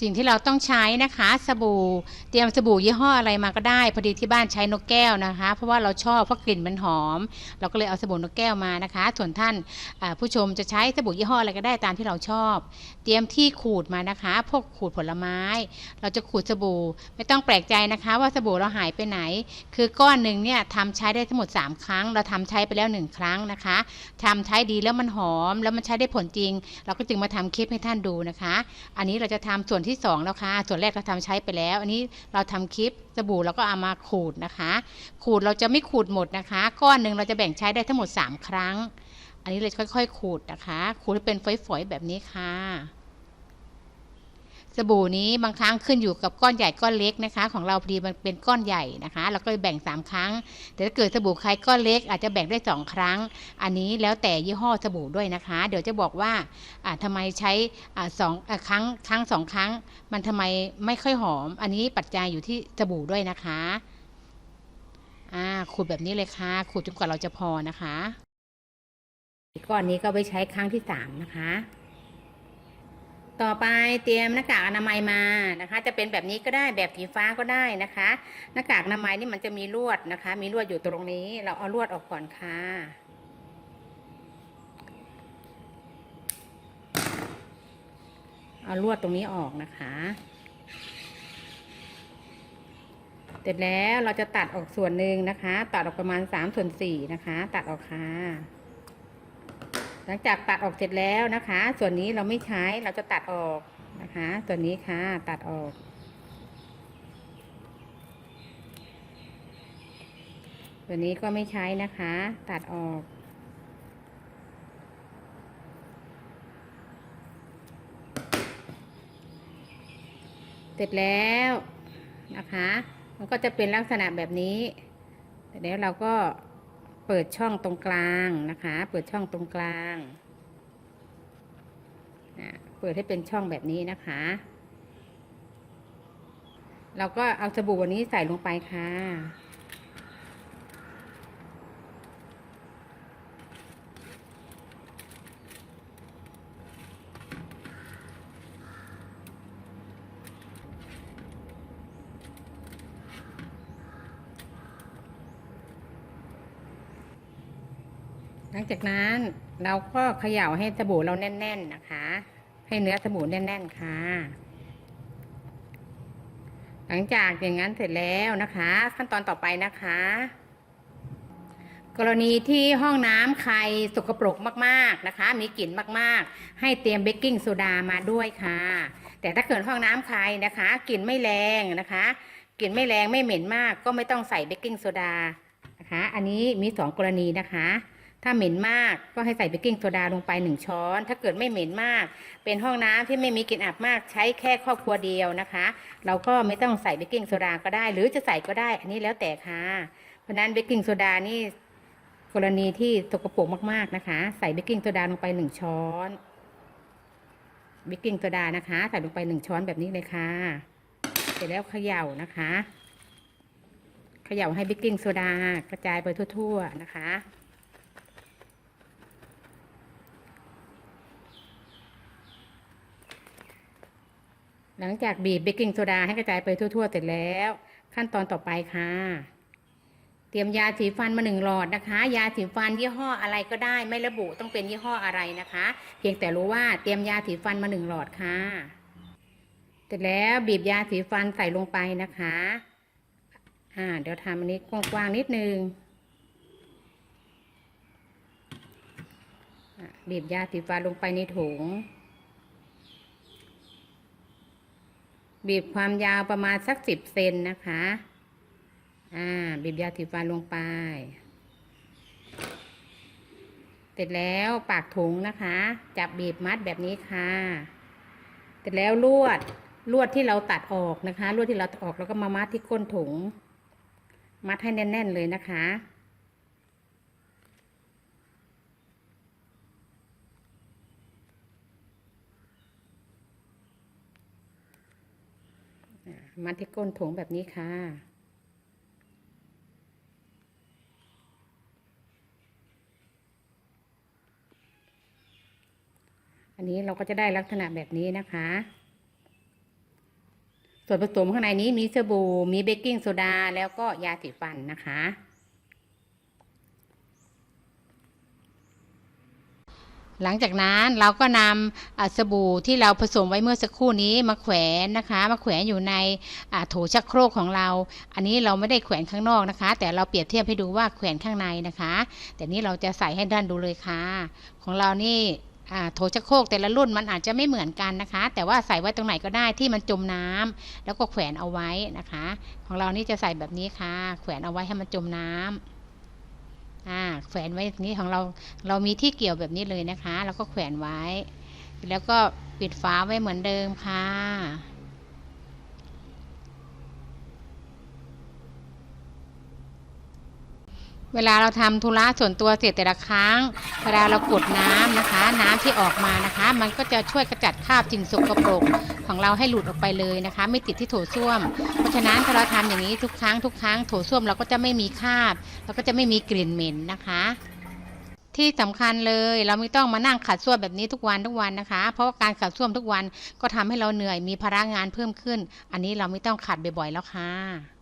สิ่งที่เราต้องใช้นะคะ สบู่เตรียมสบู่ยี่ห้ออะไรมาก็ได้ พอดีที่บ้านใช้นกแก้วนะคะ เพราะว่าเราชอบเพราะกลิ่นมันหอม เราก็เลยเอาสบู่นกแก้วมานะคะ ส่วนท่านผู้ชมจะใช้สบู่ยี่ห้ออะไรก็ได้ตามที่เราชอบ เตรียมที่ขูดมานะคะ พวกขูดผลไม้ เราจะขูดสบู่ไม่ต้องแปลกใจนะคะ ว่าสบู่เราหายไปไหน คือก้อนหนึ่งเนี่ยทำใช้ได้ทั้งหมด 3 ครั้ง เราทำใช้ไปแล้ว 1 ครั้งนะคะทำใช้ดีแล้วมันหอม แล้วมันใช้ได้ผลจริง เราก็จึงมาทำคลิปให้ท่านดูนะคะ อันนี้เราจะทำส่วนที่2แล้วค่ะ ส่วนแรกเราทำใช้ไปแล้ว อันนี้เราทำคลิปสบู่เราก็เอามาขูดนะคะ ขูดเราจะไม่ขูดหมดนะคะ ก้อนหนึ่งเราจะแบ่งใช้ได้ทั้งหมด 3 ครั้ง อันนี้เราจะค่อย ๆ ขูดนะคะ ขูดให้เป็นฝอยๆแบบนี้ค่ะ สบู่นี้บางครั้งขึ้นอยู่กับก้อนใหญ่ก้อนเล็กนะคะ ของเราพอดีมันเป็นก้อนใหญ่นะคะ เราก็เลยแบ่ง 3 ครั้ง แต่ถ้าเกิดสบู่ใครก้อนเล็ก อาจจะแบ่งได้ 2 ครั้ง อันนี้แล้วแต่ยี่ห้อสบู่ด้วยนะคะ เดี๋ยวจะบอกว่าอ่าทำไมใช้สองครั้งครั้งสองครั้ง มันทำไมไม่ค่อยหอม อันนี้ปัจจัยอยู่ที่สบู่ด้วยนะคะขูดแบบนี้เลยค่ะ ขูดจนกว่าเราจะพอนะคะ ก้อนนี้ก็ไปใช้ครั้งที่สามนะคะ ต่อไปเตรียมหน้ากากอนามัยมานะคะ จะเป็นแบบนี้ก็ได้แบบสีฟ้าก็ได้นะคะ หน้ากากอนามัยนี่มันจะมีลวดนะคะ มีลวดอยู่ตรงนี้ เราเอาลวดออกก่อนค่ะเอาลวดตรงนี้ออกนะคะเสร็จแล้วเราจะตัดออกส่วนหนึ่งนะคะ ตัดออกประมาณสามส่วนสี่นะคะ ตัดออกค่ะ หลังจากตัดออกเสร็จแล้วนะคะ ส่วนนี้เราไม่ใช้เราจะตัดออกนะคะ ส่วนนี้ค่ะตัดออก ส่วนนี้ก็ไม่ใช้นะคะ ตัดออกเสร็จแล้วนะคะ มันก็จะเป็นลักษณะแบบนี้ เสร็จแล้วเราก็ เปิดช่องตรงกลางนะคะ เปิดช่องตรงกลางอะเปิดให้เป็นช่องแบบนี้นะคะ เราก็เอาสบู่วันนี้ใส่ลงไปค่ะ หลังจากนั้นเราก็เขย่าให้สบู่เราแน่น ๆนะคะ ให้เนื้อสบู่แน่น ๆ ค่ะ หลังจากอย่างนั้นเสร็จแล้วนะคะ ขั้นตอนต่อไปนะคะ กรณีที่ห้องน้ำใครสกปรกมากๆนะคะ มีกลิ่นมากๆ ให้เตรียมเบกกิ้งโซดามาด้วยค่ะ แต่ถ้าเกิดห้องน้ำใครนะคะกลิ่นไม่แรงนะคะกลิ่นไม่แรงไม่เหม็นมาก ก็ไม่ต้องใส่เบกกิ้งโซดานะคะ อันนี้มีสองกรณีนะคะ ถ้าเหม็นมากก็ให้ใส่เบกกิ้งโซดาลงไปหนึ่งช้อน ถ้าเกิดไม่เหม็นมาก เป็นห้องน้ำที่ไม่มีกลิ่นอับมากใช้แค่ครอบครัวเดียวนะคะ เราก็ไม่ต้องใส่เบกกิ้งโซดาก็ได้ หรือจะใส่ก็ได้ อันนี้แล้วแต่ค่ะ เพราะนั้นเบกกิ้งโซดานี่กรณีที่สกปรกมากๆนะคะ ใส่เบกกิ้งโซดาลงไปหนึ่งช้อนเบกกิ้งโซดานะคะใส่ลงไปหนึ่งช้อนแบบนี้เลยค่ะ เสร็จแล้วเขย่านะคะเขย่าให้เบกกิ้งโซดากระจายไปทั่ว ๆ นะคะ หลังจากบีบเบกกิ้งโซดาให้กระจายไปทั่วๆ เสร็จแล้ว ขั้นตอนต่อไปค่ะ เตรียมยาสีฟันมาหนึ่งหลอดนะคะ ยาสีฟันยี่ห้ออะไรก็ได้ ไม่ระบุต้องเป็นยี่ห้ออะไรนะคะ เพียงแต่รู้ว่าเตรียมยาสีฟันมาหนึ่งหลอดค่ะ เสร็จแล้วบีบยาสีฟันใส่ลงไปนะคะ อ่า เดี๋ยวทำอันนี้กว้างๆนิดนึงบีบยาสีฟันลงไปในถุง บีบความยาวประมาณสักสิบเซนนะคะ อ่า บีบยาสีฟันลงไป เสร็จแล้วปากถุงนะคะ จับบีบมัดแบบนี้ค่ะ เสร็จแล้วลวด ลวดที่เราตัดออกนะคะ ลวดที่เราตัดออกแล้วก็มามัดที่ก้นถุง มัดให้แน่น ๆ เลยนะคะ มัดที่ก้นถุงแบบนี้ค่ะ อันนี้เราก็จะได้ลักษณะแบบนี้นะคะ ส่วนผสมข้างในนี้มีสบู่มีเบกกิ้งโซดาแล้วก็ยาสีฟันนะคะ หลังจากนั้นเราก็นำสบู่ที่เราผสมไว้เมื่อสักครู่นี้มาแขวนนะคะ มาแขวนอยู่ในโถชักโครกของเรา อันนี้เราไม่ได้แขวนข้างนอกนะคะ แต่เราเปรียบเทียบให้ดูว่าแขวนข้างในนะคะ แต่นี้เราจะใส่ให้ด้านดูเลยค่ะ ของเรานี่โถชักโครกแต่ละรุ่นมันอาจจะไม่เหมือนกันนะคะ แต่ว่าใส่ไว้ตรงไหนก็ได้ที่มันจมน้ำแล้วก็แขวนเอาไว้นะคะ ของเรานี่จะใส่แบบนี้ค่ะ แขวนเอาไว้ให้มันจมน้ำ อ่าแขวนไว้นี้ของเราเรามีที่เกี่ยวแบบนี้เลยนะคะ แล้วก็แขวนไว้ แล้วก็ปิดฝาไว้เหมือนเดิมค่ะ เวลาเราทำธุระส่วนตัวเสร็จแต่ละครั้ง เวลาเรากดน้ำนะคะ น้ำที่ออกมานะคะ มันก็จะช่วยกระจัดคราบสิ่งสกปรกของเราให้หลุดออกไปเลยนะคะ ไม่ติดที่โถส้วม เพราะฉะนั้นถ้าเราทำอย่างนี้ทุกครั้งทุกครั้งโถส้วมเราก็จะไม่มีคราบแล้วก็จะไม่มีกลิ่นเหม็นนะคะที่สำคัญเลยเราไม่ต้องมานั่งขัดส้วมแบบนี้ทุกวันทุกวันนะคะ เพราะว่าการขัดส้วมทุกวันก็ทำให้เราเหนื่อยมีภาระงานเพิ่มขึ้น อันนี้เราไม่ต้องขัดบ่อยๆแล้วค่ะ